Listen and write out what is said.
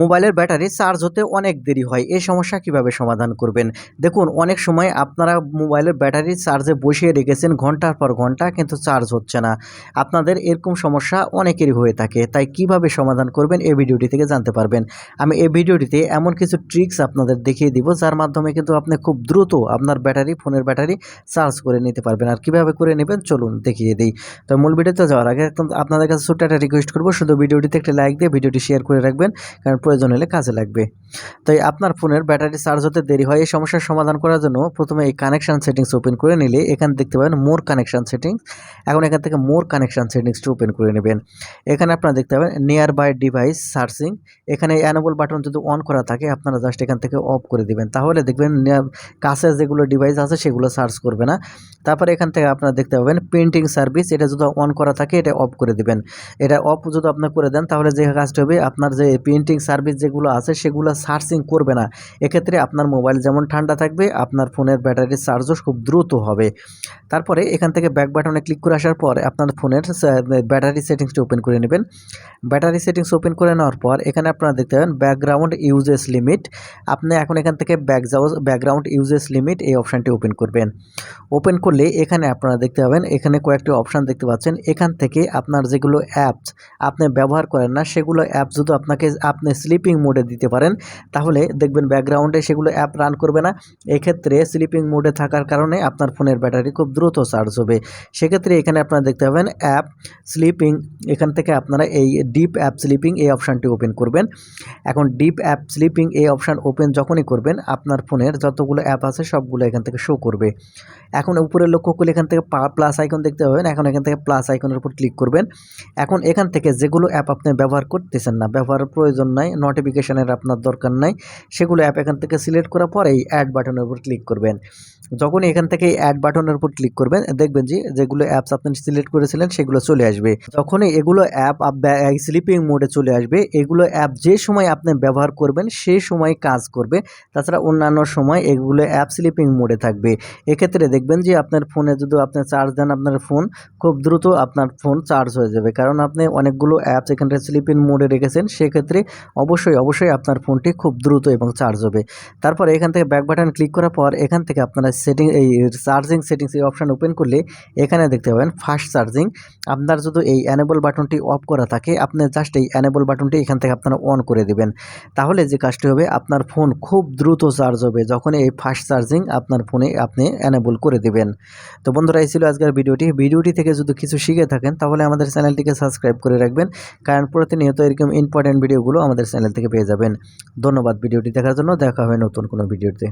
মোবাইলের battery charge হতে অনেক দেরি হয়। এই সমস্যা কীভাবে সমাধান করবেন? দেখুন, অনেক সময় আপনারা মোবাইলের ব্যাটারি চার্জে বসিয়ে রেখেছেন, ঘণ্টার পর ঘণ্টা কিন্তু চার্জ হচ্ছে না। আপনাদের এরকম সমস্যা অনেকেরই হয়ে থাকে। তাই কীভাবে সমাধান করবেন এই ভিডিওটি থেকে জানতে পারবেন। আমি এই ভিডিওটিতে এমন কিছু ট্রিক্স আপনাদের দেখিয়ে দিব, যার মাধ্যমে কিন্তু আপনি খুব দ্রুত আপনার ব্যাটারি, ফোনের ব্যাটারি চার্জ করে নিতে পারবেন। আর কীভাবে করে নেবেন, চলুন দেখিয়ে দিই। তো মূল ভিডিওতে যাওয়ার আগে আপনাদের কাছে ছোট্ট একটা রিকোয়েস্ট করব। শুধু ভিডিওটিতে একটা লাইক দিয়ে ভিডিওটি শেয়ার করে রাখবেন। কারণ প্রয়োজন হলে কাজে লাগবে। তাই আপনার ফোনের ব্যাটারি চার্জ হতে দেরি হয় এই সমস্যার সমাধান করার জন্য প্রথমে এই কানেকশান সেটিংস ওপেন করে নিলে এখানে দেখতে পাবেন মোর কানেকশান সেটিংস এখন এখান থেকে মোর কানেকশান সেটিংসটা ওপেন করে নেবেন। এখানে আপনারা দেখতে পাবেন নিয়ার বাই ডিভাইস সার্চিং এখানে অ্যানেবল বাটন যদি অন করা থাকে, আপনারা জাস্ট এখান থেকে অফ করে দিবেন। তাহলে দেখবেন কাছে যেগুলো ডিভাইস আছে সেগুলো সার্চ করবে না। তারপরে এখান থেকে আপনারা দেখতে পাবেন প্রিন্টিং সার্ভিস এটা যদি অন করা থাকে, এটা অফ করে দিবেন। এটা অফ যদি আপনি করে দেন, তাহলে যে কাজটা হবে, আপনার যে প্রিন্টিং সার্ভিস যেগুলো আছে সেগুলো সার্চিং করবে না। এক্ষেত্রে আপনার মোবাইল যেমন ঠান্ডা থাকবে, আপনার ফোনের ব্যাটারির চার্জও খুব দ্রুত হবে। তারপরে এখান থেকে ব্যাক বাটনে ক্লিক করে আসার পর আপনার ফোনের ব্যাটারি সেটিংসটা ওপেন করে নেবেন। ব্যাটারি সেটিংস ওপেন করে নেওয়ার পর এখানে আপনারা দেখতে পাবেন ব্যাকগ্রাউন্ড ইউজেস লিমিট আপনি এখন এখান থেকে ব্যাক ব্যাকগ্রাউন্ড ইউজেস লিমিট এই অপশানটি ওপেন করবেন। ওপেন করলে এখানে আপনারা দেখতে পাবেন, এখানে কয়েকটি অপশান দেখতে পাচ্ছেন। এখান থেকে আপনার যেগুলো অ্যাপস আপনি ব্যবহার করেন না, সেগুলো অ্যাপ যদি আপনাকে, আপনি স্লিপিং মোডে দিতে পারেন। তাহলে দেখবেন ব্যাকগ্রাউন্ডে সেগুলো অ্যাপ রান করবে না। এক্ষেত্রে স্লিপিং মোডে থাকার কারণে আপনার ফোনের ব্যাটারি খুব দ্রুত চার্জ হবে। সেক্ষেত্রে এখানে আপনারা দেখতে পাবেন অ্যাপ স্লিপিং এখান থেকে আপনারা এই ডিপ অ্যাপ স্লিপিং এই অপশানটি ওপেন করবেন। এখন ডিপ অ্যাপ স্লিপিং এই অপশান ওপেন যখনই করবেন, আপনার ফোনের যতগুলো অ্যাপ আছে সবগুলো এখান থেকে শো করবে। এখন উপরে লক্ষ্য করলে এখান থেকে প্লাস আইকন দেখতে পাবেন। এখন এখান থেকে প্লাস আইকনের উপর ক্লিক করবেন। এখন এখান থেকে যেগুলো অ্যাপ আপনি ব্যবহার করতেছেন না, ব্যবহারের প্রয়োজন নাই। নোটিফিকেশনের আপনার দরকার নাই, সেগুলো অ্যাপ এখান থেকে সিলেক্ট করার পরে এই অ্যাড বাটনের উপর ক্লিক করবেন। যখনই এখান থেকে এই অ্যাড বাটনের উপর ক্লিক করবেন, দেখবেন যে যেগুলো অ্যাপস আপনি সিলেক্ট করেছিলেন, সেগুলো চলে আসবে। যখনই এগুলো অ্যাপ স্লিপিং মোডে চলে আসবে, এগুলো অ্যাপ যে সময় আপনি ব্যবহার করবেন সেই সময় কাজ করবে। তাছাড়া অন্যান্য সময় এগুলো অ্যাপ স্লিপিং মোডে থাকবে। এক্ষেত্রে দেখবেন যে আপনার ফোনে যদি আপনি চার্জ দেন আপনার ফোন খুব দ্রুত আপনার ফোন চার্জ হয়ে যাবে। কারণ আপনি অনেকগুলো অ্যাপস এখানে স্লিপিং মোডে রেখেছেন, সেক্ষেত্রে অবশ্যই অবশ্যই আপনার ফোনটি খুব দ্রুত এবং চার্জ হবে। তারপর এখান থেকে ব্যাক বাটন ক্লিক করার পর এখান থেকে আপনারা সেটিং এই চার্জিং সেটিংস এই অপশান ওপেন করলে এখানে দেখতে পাবেন ফাস্ট চার্জিং আপনার যদি এই অ্যানেবল বাটনটি অফ করা থাকে, আপনি জাস্ট এই অ্যানেবল বাটনটি এখান থেকে আপনারা অন করে দেবেন। তাহলে যে কাজটি হবে, আপনার ফোন খুব দ্রুত চার্জ হবে। যখন এই ফাস্ট চার্জিং আপনার ফোনে আপনি অ্যানেবল করে দেবেন। তো বন্ধুরা, এই ছিল আজকের ভিডিওটি। ভিডিওটি থেকে যদি কিছু শিখে থাকেন, তাহলে আমাদের চ্যানেলটিকে সাবস্ক্রাইব করে রাখবেন। কারণ প্রতিনিয়ত এরকম ইম্পর্ট্যান্ট ভিডিওগুলো আমাদের চ্যানেল থেকে পেয়ে যাবেন। ধন্যবাদ ভিডিওটি দেখার জন্য। দেখা হবে নতুন কোনো ভিডিওতে।